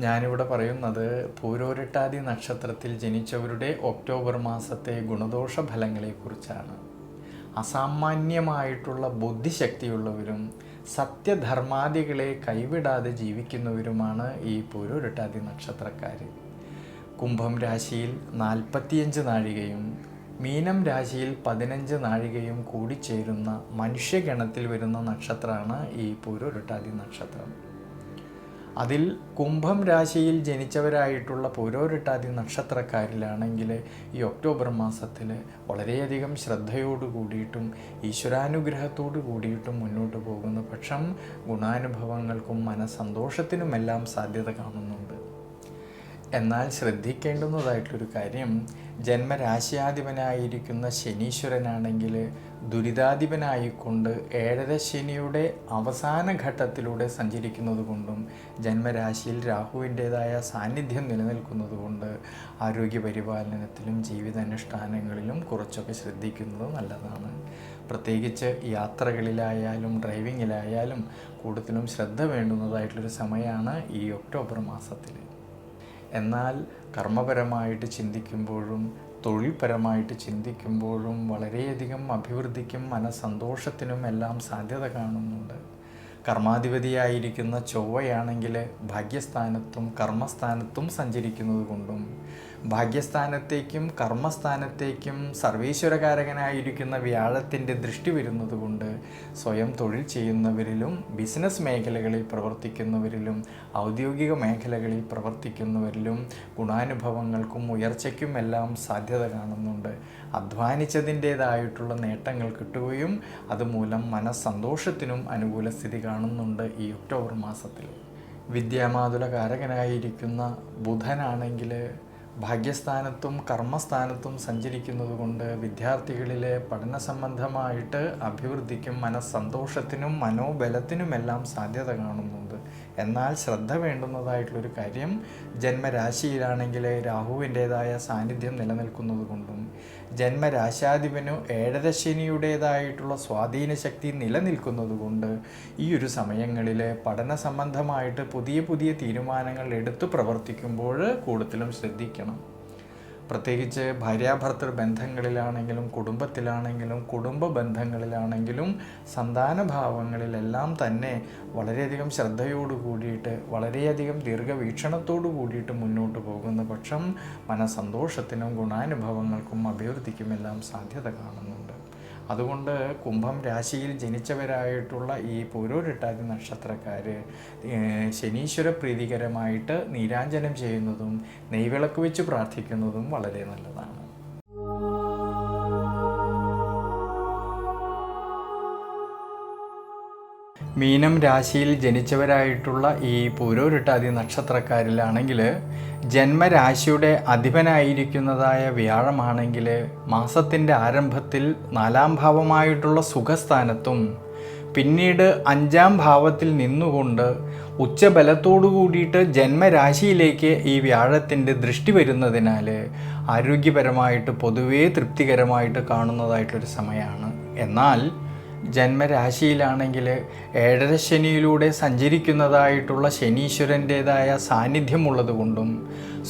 ഞാനിവിടെ പറയുന്നത് പൂരോരട്ടാതി നക്ഷത്രത്തിൽ ജനിച്ചവരുടെ ഒക്ടോബർ മാസത്തെ ഗുണദോഷ ഫലങ്ങളെക്കുറിച്ചാണ് അസാമാന്യമായിട്ടുള്ള ബുദ്ധിശക്തിയുള്ളവരും സത്യധർമാദികളെ കൈവിടാതെ ജീവിക്കുന്നവരുമാണ് ഈ പൂരോരട്ടാതി നക്ഷത്രക്കാർ കുംഭം രാശിയിൽ നാൽപ്പത്തിയഞ്ച് നാഴികയും മീനം രാശിയിൽ പതിനഞ്ച് നാഴികയും കൂടിച്ചേരുന്ന മനുഷ്യഗണത്തിൽ വരുന്ന നക്ഷത്രമാണ് ഈ പൂരോരട്ടാതി നക്ഷത്രം. അതിൽ കുംഭം രാശിയിൽ ജനിച്ചവരായിട്ടുള്ള പൂരോരട്ടാതി നക്ഷത്രക്കാരിലാണെങ്കിൽ ഈ ഒക്ടോബർ മാസത്തിൽ വളരെയധികം ശ്രദ്ധയോട് കൂടിയിട്ടും ഈശ്വരാനുഗ്രഹത്തോട് കൂടിയിട്ടും മുന്നോട്ട് പോകുന്ന പക്ഷം ഗുണാനുഭവങ്ങൾക്കും മനസ്സന്തോഷത്തിനുമെല്ലാം സാധ്യത കാണുന്നുണ്ട്. എന്നാൽ ശ്രദ്ധിക്കേണ്ടുന്നതായിട്ടൊരു കാര്യം ജന്മരാശിയാധിപനായിരിക്കുന്ന ശനീശ്വരനാണെങ്കിൽ ദുരിതാധിപനായിക്കൊണ്ട് ഏഴര ശനിയുടെ അവസാന ഘട്ടത്തിലൂടെ സഞ്ചരിക്കുന്നത് കൊണ്ടും ജന്മരാശിയിൽ രാഹുവിന്റേതായ സാന്നിധ്യം നിലനിൽക്കുന്നത് കൊണ്ട് ആരോഗ്യ പരിപാലനത്തിലും ജീവിതാനുഷ്ഠാനങ്ങളിലും കുറച്ചൊക്കെ ശ്രദ്ധിക്കുന്നത് നല്ലതാണ്. പ്രത്യേകിച്ച് യാത്രകളിലായാലും ഡ്രൈവിങ്ങിലായാലും കൂടുതലും ശ്രദ്ധ വേണ്ടുന്നതായിട്ടുള്ളൊരു സമയമാണ് ഈ ഒക്ടോബർ മാസത്തിൽ എന്നാൽ കർമ്മപരമായിട്ട് ചിന്തിക്കുമ്പോഴും തൊഴിൽപരമായിട്ട് ചിന്തിക്കുമ്പോഴും വളരെയധികം അഭിവൃദ്ധിക്കും മനസ്സന്തോഷത്തിനും എല്ലാം സാധ്യത കാണുന്നുണ്ട്. കർമാധിപതിയായിരിക്കുന്ന ചൊവ്വയാണെങ്കിൽ ഭാഗ്യസ്ഥാനത്തും കർമ്മസ്ഥാനത്തും സഞ്ചരിക്കുന്നത് കൊണ്ടും ഭാഗ്യസ്ഥാനത്തേക്കും കർമ്മസ്ഥാനത്തേക്കും സർവീശ്വരകാരകനായിരിക്കുന്ന വ്യാഴത്തിന്റെ ദൃഷ്ടി വരുന്നത് കൊണ്ട് സ്വയം തൊഴിൽ ചെയ്യുന്നവരിലും ബിസിനസ് മേഖലകളിൽ പ്രവർത്തിക്കുന്നവരിലും ഔദ്യോഗിക മേഖലകളിൽ പ്രവർത്തിക്കുന്നവരിലും ഗുണാനുഭവങ്ങൾക്കും ഉയർച്ചയ്ക്കും എല്ലാം സാധ്യത കാണുന്നുണ്ട്. അധ്വാനിച്ചതിന്റേതായിട്ടുള്ള നേട്ടങ്ങൾ കിട്ടുകയും അതുമൂലം മനസ്സന്തോഷത്തിനും അനുകൂല സ്ഥിതി കാണുന്നുണ്ട് ഈ ഒക്ടോബർ മാസത്തിൽ. വിദ്യാമാതുല കാരകനായിരിക്കുന്ന ബുധനാണെങ്കിൽ ഭാഗ്യസ്ഥാനത്തും കർമ്മസ്ഥാനത്തും സഞ്ചരിക്കുന്നത് കൊണ്ട് വിദ്യാർത്ഥികളിലെ പഠന സംബന്ധമായിട്ട് അഭിവൃദ്ധിക്കും മനസ്സന്തോഷത്തിനും മനോബലത്തിനുമെല്ലാം സാധ്യത കാണുന്നുണ്ട്. എന്നാൽ ശ്രദ്ധ വേണ്ടുന്നതായിട്ടുള്ളൊരു കാര്യം ജന്മരാശിയിലാണെങ്കിൽ രാഹുവിന്റേതായ സാന്നിധ്യം നിലനിൽക്കുന്നത് കൊണ്ടും ജന്മരാശാധിപനു ഏഴരശനിയുടേതായിട്ടുള്ള സ്വാധീനശക്തി സ്വാധീന ശക്തി നിലനിൽക്കുന്നത് കൊണ്ട് ഈ ഒരു സമയങ്ങളിൽ പഠന സംബന്ധമായിട്ട് പുതിയ പുതിയ തീരുമാനങ്ങൾ എടുത്തു പ്രവർത്തിക്കുമ്പോൾ കൂടുതലും ശ്രദ്ധിക്കണം. പ്രത്യേകിച്ച് ഭാര്യാഭർത്തൃ ബന്ധങ്ങളിലാണെങ്കിലും കുടുംബത്തിലാണെങ്കിലും കുടുംബ ബന്ധങ്ങളിലാണെങ്കിലും സന്താനഭാവങ്ങളിലെല്ലാം തന്നെ വളരെയധികം ശ്രദ്ധയോടു കൂടിയിട്ട് വളരെയധികം ദീർഘവീക്ഷണത്തോടു കൂടിയിട്ട് മുന്നോട്ട് പോകുന്ന പക്ഷം മനസന്തോഷത്തിനും ഗുണാനുഭവങ്ങൾക്കും അഭിവൃദ്ധിക്കുമെല്ലാം സാധ്യത കാണുന്നുണ്ട്. അതുകൊണ്ട് കുംഭം രാശിയിൽ ജനിച്ചവരായിട്ടുള്ള ഈ പൂരോരിട്ടാതി നക്ഷത്രക്കാർ ശനീശ്വര പ്രീതികരമായിട്ട് നീരാഞ്ജനം ചെയ്യുന്നതും നെയ്വിളക്ക് വെച്ച് പ്രാർത്ഥിക്കുന്നതും വളരെ നല്ലതാണ്. മീനം രാശിയിൽ ജനിച്ചവരായിട്ടുള്ള ഈ പൂരോരിട്ടാതി നക്ഷത്രക്കാരിലാണെങ്കിൽ ജന്മരാശിയുടെ അധിപനായിരിക്കുന്നതായ വ്യാഴമാണെങ്കിൽ മാസത്തിന്റെ ആരംഭത്തിൽ നാലാം ഭാവമായിട്ടുള്ള സുഖസ്ഥാനത്തും പിന്നീട് അഞ്ചാം ഭാവത്തിൽ നിന്നുകൊണ്ട് ഉച്ചബലത്തോടു കൂടിയിട്ട് ജന്മരാശിയിലേക്ക് ഈ വ്യാഴത്തിന്റെ ദൃഷ്ടി വരുന്നതിനാൽ ആരോഗ്യപരമായിട്ട് പൊതുവേ തൃപ്തികരമായിട്ട് കാണുന്നതായിട്ടൊരു സമയമാണ്. എന്നാൽ ജന്മരാശിയിലാണെങ്കിൽ ഏഴര ശനിയിലൂടെ സഞ്ചരിക്കുന്നതായിട്ടുള്ള ശനീശ്വരന്റേതായ സാന്നിധ്യമുള്ളത് കൊണ്ടും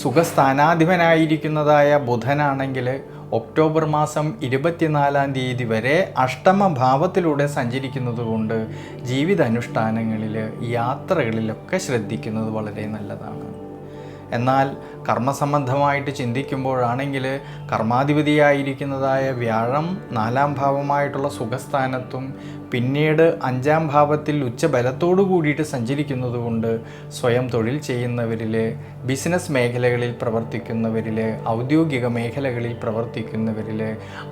സുഖസ്ഥാനാധിപനായിരിക്കുന്നതായ ബുധനാണെങ്കിൽ ഒക്ടോബർ മാസം ഇരുപത്തിനാലാം തീയതി വരെ അഷ്ടമഭാവത്തിലൂടെ സഞ്ചരിക്കുന്നതുകൊണ്ട് ജീവിതാനുഷ്ഠാനങ്ങളിൽ യാത്രകളിലൊക്കെ ശ്രദ്ധിക്കുന്നത് വളരെ നല്ലതാണ്. എന്നാൽ കർമ്മസംബന്ധമായിട്ട് ചിന്തിക്കുമ്പോഴാണെങ്കിൽ കർമാധിപതിയായിരിക്കുന്നതായ വ്യാഴം നാലാം ഭാവമായിട്ടുള്ള സുഖസ്ഥാനത്തും പിന്നീട് അഞ്ചാം ഭാവത്തിൽ ഉച്ചബലത്തോടു കൂടിയിട്ട് സഞ്ചരിക്കുന്നതുകൊണ്ട് സ്വയം തൊഴിൽ ചെയ്യുന്നവരിൽ ബിസിനസ് മേഖലകളിൽ പ്രവർത്തിക്കുന്നവരിൽ ഔദ്യോഗിക മേഖലകളിൽ പ്രവർത്തിക്കുന്നവരിൽ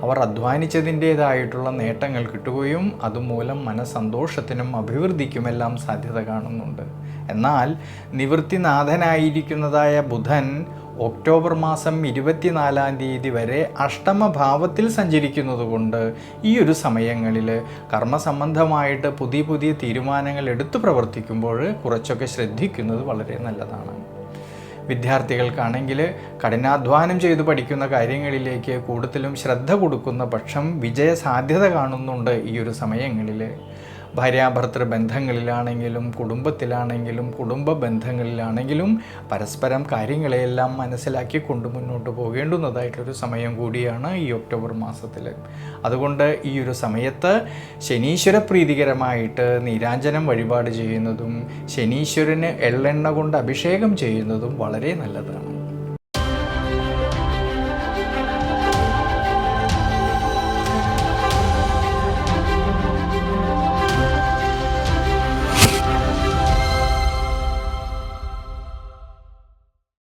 അവർ അധ്വാനിച്ചതിന്റേതായിട്ടുള്ള നേട്ടങ്ങൾ കിട്ടുകയും അതുമൂലം മനസ്സന്തോഷത്തിനും അഭിവൃദ്ധിക്കുമെല്ലാം സാധ്യത കാണുന്നുണ്ട്. എന്നാൽ നിവൃത്തിനാഥനായിരിക്കുന്നതായ ബുധൻ ഒക്ടോബർ മാസം ഇരുപത്തിനാലാം തീയതി വരെ അഷ്ടമഭാവത്തിൽ സഞ്ചരിക്കുന്നതുകൊണ്ട് ഈ ഒരു സമയങ്ങളിൽ കർമ്മസംബന്ധമായിട്ട് പുതിയ പുതിയ തീരുമാനങ്ങൾ എടുത്തു പ്രവർത്തിക്കുമ്പോൾ കുറച്ചൊക്കെ ശ്രദ്ധിക്കുന്നത് വളരെ നല്ലതാണ്. വിദ്യാർത്ഥികൾക്കാണെങ്കിൽ കഠിനാധ്വാനം ചെയ്ത് പഠിക്കുന്ന കാര്യങ്ങളിലേക്ക് കൂടുതലും ശ്രദ്ധ കൊടുക്കുന്ന പക്ഷം വിജയ സാധ്യത കാണുന്നുണ്ട് ഈ ഒരു സമയങ്ങളിൽ. ഭാര്യാഭർത്തൃ ബന്ധങ്ങളിലാണെങ്കിലും കുടുംബത്തിലാണെങ്കിലും കുടുംബ ബന്ധങ്ങളിലാണെങ്കിലും പരസ്പരം കാര്യങ്ങളെയെല്ലാം മനസ്സിലാക്കി കൊണ്ട് മുന്നോട്ട് പോകേണ്ടുന്നതായിട്ടൊരു സമയം കൂടിയാണ് ഈ ഒക്ടോബർ മാസത്തിൽ അതുകൊണ്ട് ഈ ഒരു സമയത്ത് ശനീശ്വര പ്രീതികരമായിട്ട് നീരാഞ്ജനം വഴിപാട് ചെയ്യുന്നതും ശനീശ്വരന് എള്ളെണ്ണ കൊണ്ട് അഭിഷേകം ചെയ്യുന്നതും വളരെ നല്ലതാണ്.